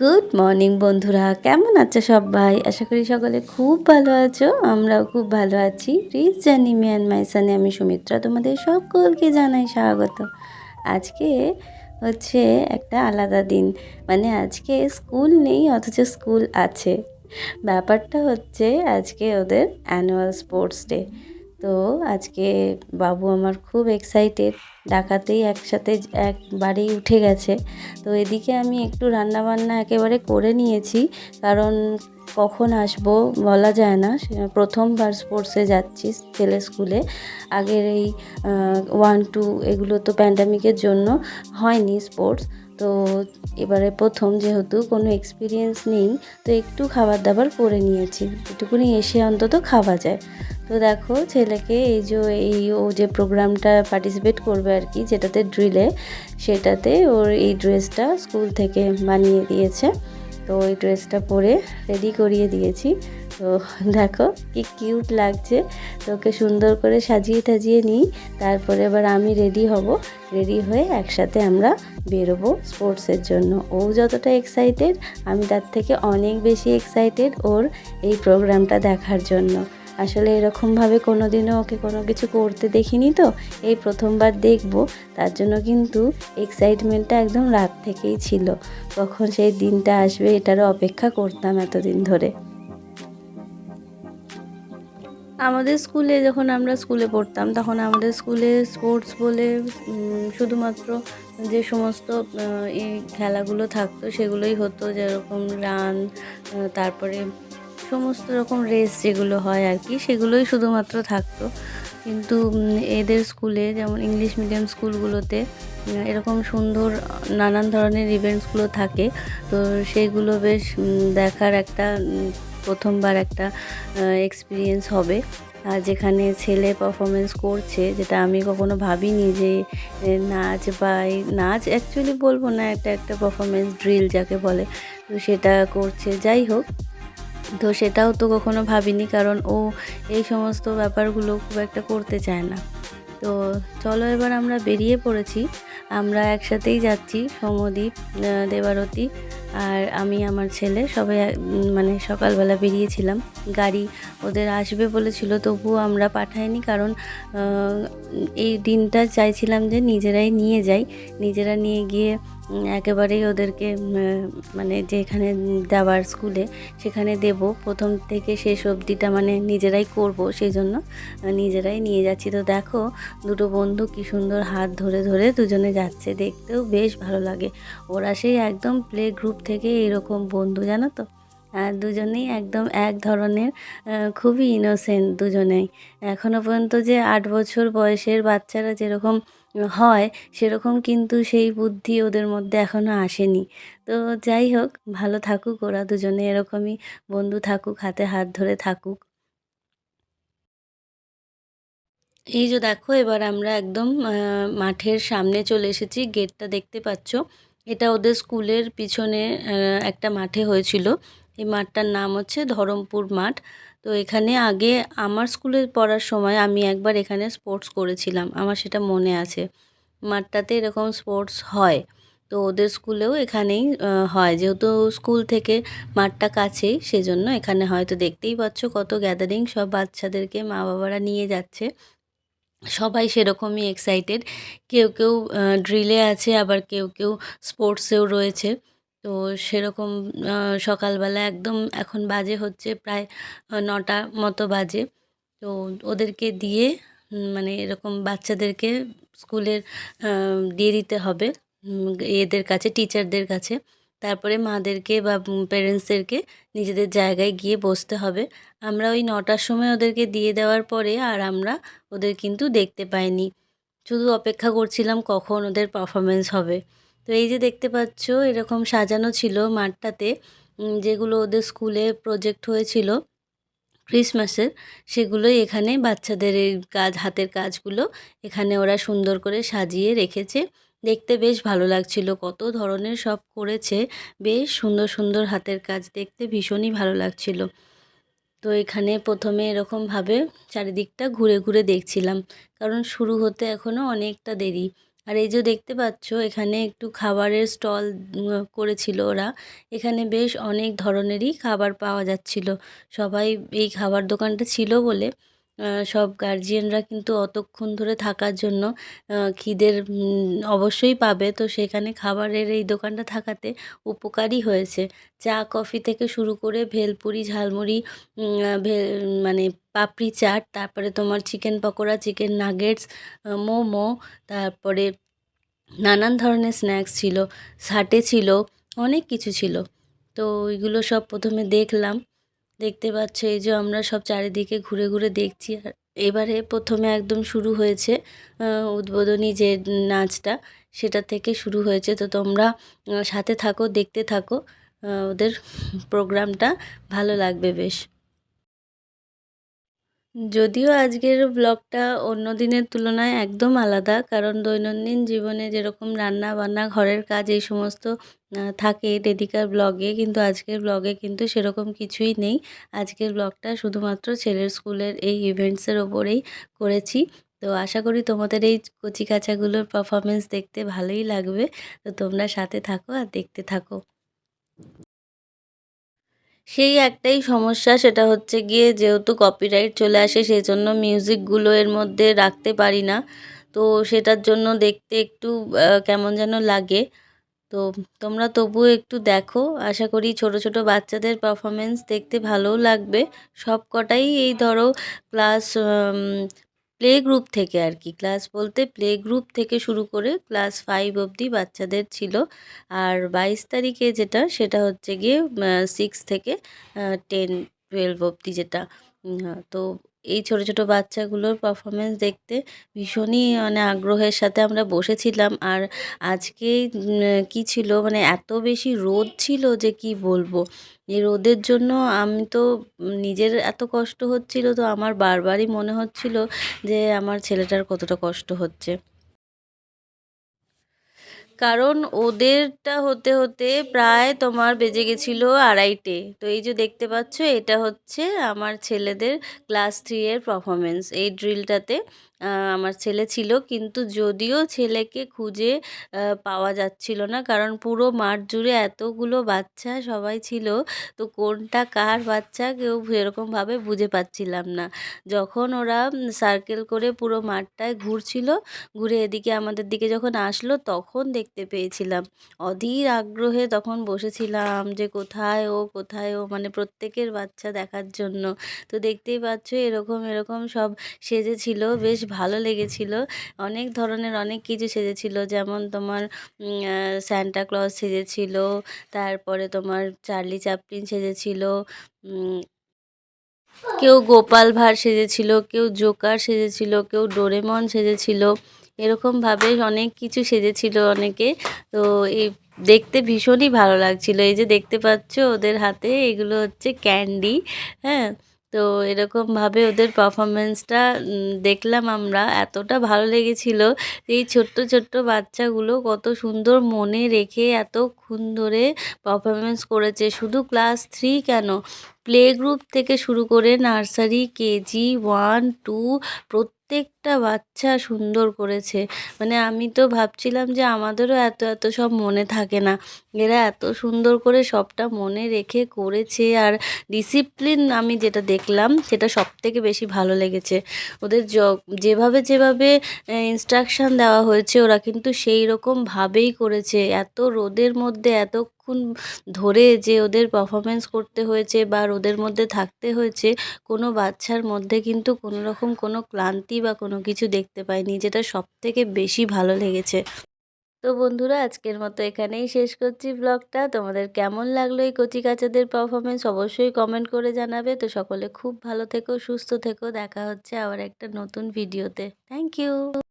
Good morning বন্ধুরা। কেমন আছো সবাই? আশা করি সকলে খুব ভালো আছো, আমরাও খুব ভালো আছি। রিচ জানি ম্যান মাইসানে আমি সুমিত্রা, তোমাদের সকলকে জানাই স্বাগত। আজকে হচ্ছে একটা আলাদা দিন। মানে আজকে স্কুল নেই, অথচ স্কুল আছে। ব্যাপারটা হচ্ছে আজকে ওদের অ্যানুয়াল স্পোর্টস ডে তো আজকে বাবু আমার খুব এক্সাইটেড ডাকাতেই একসাথে একবারেই উঠে গেছে। তো এদিকে আমি একটু রান্না বান্না একেবারে করে নিয়েছি, কারণ কখন আসব বলা যায় না। প্রথমবার স্পোর্টসে যাচ্ছি ছেলে স্কুলে আগের এই ওয়ান টু এগুলো তো প্যান্ডামিকের জন্য হয়নি স্পোর্টস তো এবারে প্রথম যেহেতু কোনো এক্সপিরিয়েন্স নেই, তো একটু খাবার দাবার করে নিয়েছি। একটুকুনি এসে অন্তত খাওয়া যায়। তো দেখো ছেলেকে এই যে, এই ও যে প্রোগ্রামটা পার্টিসিপেট করবে আর কি, যেটাতে ড্রিলে সেটাতে ওর এই ড্রেসটা স্কুল থেকে বানিয়ে দিয়েছে। তো ওই ড্রেসটা পরে রেডি করিয়ে দিয়েছি। তো দেখো কি কিউট লাগছে। তো ওকে সুন্দর করে সাজিয়ে টাজিয়ে নিই। তারপরে এবার আমি রেডি হব। রেডি হয়ে একসাথে আমরা বেরোবো স্পোর্টসের জন্য। ও যতটা এক্সাইটেড, আমি তার থেকে অনেক বেশি এক্সাইটেড ওর এই প্রোগ্রামটা দেখার জন্য। আসলে এরকমভাবে কোনো দিনও ওকে কোনো কিছু করতে দেখিনি তো, এই প্রথমবার দেখব। তার জন্য কিন্তু এক্সাইটমেন্টটা একদম রাত থেকেই ছিল। কখন সেই দিনটা আসবে এটারও অপেক্ষা করতাম এতদিন ধরে। আমাদের স্কুলে যখন আমরা স্কুলে পড়তাম, তখন আমাদের স্কুলে স্পোর্টস বলে শুধুমাত্র যে সমস্ত এই খেলাগুলো থাকতো, সেগুলোই হতো। যেরকম রান তারপরে সমস্ত রকম রেস যেগুলো হয় আর কি, সেগুলোই শুধুমাত্র থাকতো। কিন্তু এদের স্কুলে, যেমন ইংলিশ মিডিয়াম স্কুলগুলোতে এরকম সুন্দর নানান ধরনের ইভেন্টসগুলো থাকে। তো সেগুলো বেশ দেখার একটা প্রথমবার একটা এক্সপিরিয়েন্স হবে। আর যেখানে ছেলে পারফরমেন্স করছে, যেটা আমি কখনো ভাবিনি যে নাচ বা নাচ অ্যাকচুয়ালি বলব না, একটা একটা পারফরমেন্স ড্রিল যাকে বলে। তো সেটা করছে, যাই হোক। তো সেটাও তো কখনো ভাবিনি, কারণ ও এই সমস্ত ব্যাপারগুলো খুব একটা করতে চায় না। তো চলো এবার আমরা বেরিয়ে পড়েছি। আমরা একসাথেই যাচ্ছি সমদ্বীপ দেবারতি আর আমি, আমার ছেলে। সবাই মানে সকালবেলা বেরিয়েছিলাম। গাড়ি ওদের আসবে বলেছিল, তবুও আমরা পাঠাইনি কারণ এই দিনটা চাইছিলাম যে নিজেরাই নিয়ে যাই। নিজেরা নিয়ে গিয়ে একেবারেই ওদেরকে মানে যেখানে দেওয়ার স্কুলে, সেখানে দেব। প্রথম থেকে শেষ অবধিটা মানে নিজেরাই করব সেই জন্য নিজেরাই নিয়ে যাচ্ছি। তো দেখো, দুটো বন্ধু কি সুন্দর হাত ধরে ধরে দুজনে যাচ্ছে। দেখতেও বেশ ভালো লাগে। ওরা সেই একদম প্লে গ্রুপ থেকে এরকম বন্ধু, জানো তো? আর দুজনেই একদম এক ধরনের খুবই ইনোসেন্ট দুজনেই। এখনও পর্যন্ত যে আট বছর বয়সের বাচ্চারা যেরকম হয়, সেরকম কিন্তু সেই বুদ্ধি ওদের মধ্যে এখনও আসেনি। তো যাই হোক, ভালো থাকুক ওরা দুজনে, এরকমই বন্ধু থাকুক, হাতে হাত ধরে থাকুক। এই যে দেখো, এবার আমরা একদম মাঠের সামনে চলে এসেছি, গেটটা দেখতে পাচ্ছ। এটা ওদের স্কুলের পিছনে একটা মাঠে হয়েছিল। এই মাঠটার নাম হচ্ছে ধরমপুর মাঠ। তো এখানে আগে আমার স্কুলে পড়ার সময় আমি একবার এখানে স্পোর্টস করেছিলাম। আমার সেটা মনে আছে। মাঠটাতে এরকম স্পোর্টস হয়। তো ওদের স্কুলেও এখানেই হয়। যেহেতু স্কুল থেকে মাঠটা কাছেই, সেজন্য এখানে হয়তো দেখতেই পাচ্ছ কত গ্যাদারিং সব বাচ্চাদেরকে মা বাবারা নিয়ে যাচ্ছে। সবাই সেরকমই এক্সাইটেড কেউ কেউ ড্রিলে আছে, আবার কেউ কেউ স্পোর্টসেও রয়েছে। তো সেরকম সকালবেলা একদম এখন বাজে হচ্ছে প্রায় নটা মতো বাজে। তো ওদেরকে দিয়ে মানে এরকম বাচ্চাদেরকে স্কুলের দিয়ে দিতে হবে এদের কাছে, টিচারদের কাছে। তারপরে মাদেরকে বা প্যারেন্টসদেরকে নিজেদের জায়গায় গিয়ে বসতে হবে। আমরা ওই নটার সময় ওদেরকে দিয়ে দেওয়ার পরে আর আমরা ওদের কিন্তু দেখতে পাইনি। শুধু অপেক্ষা করছিলাম কখন ওদের পারফরমেন্স হবে। তো এই যে দেখতে পাচ্ছ, এরকম সাজানো ছিল মাঠটাতে যেগুলো ওদের স্কুলে প্রজেক্ট হয়েছিল ক্রিসমাসের, সেগুলোই এখানে বাচ্চাদের এই কাজ, হাতের কাজগুলো এখানে ওরা সুন্দর করে সাজিয়ে রেখেছে। দেখতে বেশ ভালো লাগছিল, কত ধরনের সব করেছে, বেশ সুন্দর সুন্দর হাতের কাজ, দেখতে ভীষণই ভালো লাগছিল। তো এখানে প্রথমে এরকমভাবে চারিদিকটা ঘুরে ঘুরে দেখছিলাম, কারণ শুরু হতে এখনও অনেকটা দেরি। আর এই যে দেখতে পাচ্ছ, এখানে একটু খাবারের স্টল করেছিল ওরা। এখানে বেশ অনেক ধরনেরই খাবার পাওয়া যাচ্ছিল। সবাই এই খাবার দোকানটা ছিল বলে সব গার্জিয়ানরা কিন্তু অতক্ষণ ধরে থাকার জন্য খিদের অবশ্যই পাবে। তো সেখানে খাবারের এই দোকানটা থাকাতে উপকারই হয়েছে। চা, কফি থেকে শুরু করে ভেলপুরি, ঝালমুড়ি মানে পাপড়ি, চাট, তারপরে তোমার chicken pakora chicken nuggets momo, তারপরে নানান ধরনের স্ন্যাক্স ছিল, সাটে ছিল, অনেক কিছু ছিল। তো ওইগুলো সব প্রথমে দেখলাম। দেখতে পাচ্ছ এই যে আমরা সব চারিদিকে ঘুরে ঘুরে দেখছি। আর এবারে প্রথমে একদম শুরু হয়েছে উদ্বোধনী যে নাচটা, সেটা থেকে শুরু হয়েছে। তো তোমরা সাথে থাকো, দেখতে থাকো ওদের প্রোগ্রামটা ভালো লাগবে বেশ। যদিও আজকের ব্লগটা অন্য দিনের তুলনায় একদম আলাদা, কারণ দৈনন্দিন জীবনে যেরকম রান্না বান্না, ঘরের কাজ এই সমস্ত থাকে ডেডিকার ব্লগে কিন্তু আজকের ব্লগে কিন্তু সেরকম কিছুই নেই। আজকের ব্লগটা শুধুমাত্র ছেলের স্কুলের এই ইভেন্টসের ওপরেই করেছি। তো আশা করি তোমাদের এই কচি কাচাগুলোর পারফরমেন্স দেখতে ভালোই লাগবে। তো তোমরা সাথে থাকো আর দেখতে থাকো। সেই একটাই সমস্যা, সেটা হচ্ছে গিয়ে যেহেতু কপিরাইট চলে আসে সেই জন্য মিউজিকগুলো এর মধ্যে রাখতে পারি না। তো সেটার জন্য দেখতে একটু কেমন যেন লাগে। তো তোমরা তবুও একটু দেখো। আশা করি ছোট ছোট বাচ্চাদের পারফরমেন্স দেখতে ভালোও লাগবে। সব কটাই এই ধরো ক্লাস প্লে গ্রুপ থেকে আর কি। ক্লাস বলতে প্লে গ্রুপ থেকে শুরু করে ক্লাস ফাইভ অবধি বাচ্চাদের ছিল। আর বাইশ তারিখে যেটা সেটা হচ্ছে গিয়ে সিক্স থেকে টেন টুয়েলভ অবধি যেটা। হ্যাঁ, তো এই ছোট ছোট বাচ্চাগুলোর পারফরমেন্স দেখতে ভীষণই মানে আগ্রহের সাথে আমরা বসেছিলাম। আর আজকে কি ছিল? মানে এত বেশি রোদ ছিল যে কি বলব? এই রোদের জন্য আমি তো নিজের এত কষ্ট হচ্ছিল তো আমার বারবারই মনে হচ্ছিল যে আমার ছেলেটার কতটা কষ্ট হচ্ছে। কারণ ওদেরটা হতে হতে প্রায় তোমার বেজে গেছিল আড়াইটে। তো এই যে দেখতে পাচ্ছ, এটা হচ্ছে আমার ছেলেদের ক্লাস থ্রি এর পারফরমেন্স এই ড্রিলটাতে আমার ছেলে ছিল। কিন্তু যদিও ছেলেকে খুঁজে পাওয়া যাচ্ছিল না, কারণ পুরো মাঠ জুড়ে এতগুলো বাচ্চা সবাই ছিল, তো কোনটা কার বাচ্চা কেউ সেরকমভাবে বুঝে পাচ্ছিলাম না। যখন ওরা সার্কেল করে পুরো মাঠটায় ঘুরছিল, ঘুরে এদিকে আমাদের দিকে যখন আসলো, তখন দেখতে পেয়েছিলাম। অধীর আগ্রহে তখন বসেছিলাম যে, কোথায় ও কোথায় ও? মানে প্রত্যেকের বাচ্চা দেখার জন্য। তো দেখতেই পাচ্ছ, এরকম এরকম সব সেজেছিল। বেশ ভালো লেগেছিল। অনেক ধরনের অনেক কিছু সেজেছিল। যেমন তোমার স্যান্টা ক্লজ সেজেছিল, তারপরে তোমার চার্লি চাপলিন সেজেছিল কেউ গোপাল ভাঁড় সেজেছিল, কেউ জোকার সেজেছিল, কেউ ডোরেমন সেজেছিল। এরকমভাবে অনেক কিছু সেজেছিল অনেকে। তো এই দেখতে ভীষণই ভালো লাগছিল। এই যে দেখতে পাচ্ছ ওদের হাতে এগুলো হচ্ছে ক্যান্ডি হ্যাঁ? তো এরকমভাবে ওদের পারফরমেন্সটা দেখলাম আমরা। এতটা ভালো লেগেছিল এই ছোট্ট ছোট্ট বাচ্চাগুলো কত সুন্দর মনে রেখে এতক্ষণ ধরে পারফরমেন্স করেছে। শুধু ক্লাস থ্রি কেন? প্লে গ্রুপ থেকে শুরু করে নার্সারি কেজি ওয়ান টু প্রত্যেকটা বাচ্চা সুন্দর করেছে। মানে আমি তো ভাবছিলাম যে আমাদেরও এত এত সব মনে থাকে না। এরা এত সুন্দর করে সবটা মনে রেখে করেছে আর ডিসিপ্লিন আমি যেটা দেখলাম সেটা সব থেকে বেশি ভালো লেগেছে। ওদের যেভাবে যেভাবে ইনস্ট্রাকশান দেওয়া হয়েছে ওরা কিন্তু সেই রকমভাবেই করেছে। এত রোদের মধ্যে, এতক্ষণ ধরে যে ওদের পারফরমেন্স করতে হয়েছে বা রোদের মধ্যে থাকতে হয়েছে, কোনো বাচ্চার মধ্যে কিন্তু কোনো রকম কোনো ক্লান্তি বা কোনো কিছু দেখতে পাইনি, যেটা সব থেকে বেশি ভালো লেগেছে। তো বন্ধুরা, আজকের মতো এখানেই শেষ করছি ব্লগটা। তোমাদের কেমন লাগল এই কচি কাচাদের পারফরমেন্স অবশ্যই কমেন্ট করে জানাবে। তো সকলে খুব ভালো থেকো, সুস্থ থেকো। দেখা হচ্ছে আবার একটা নতুন ভিডিওতে থ্যাংক ইউ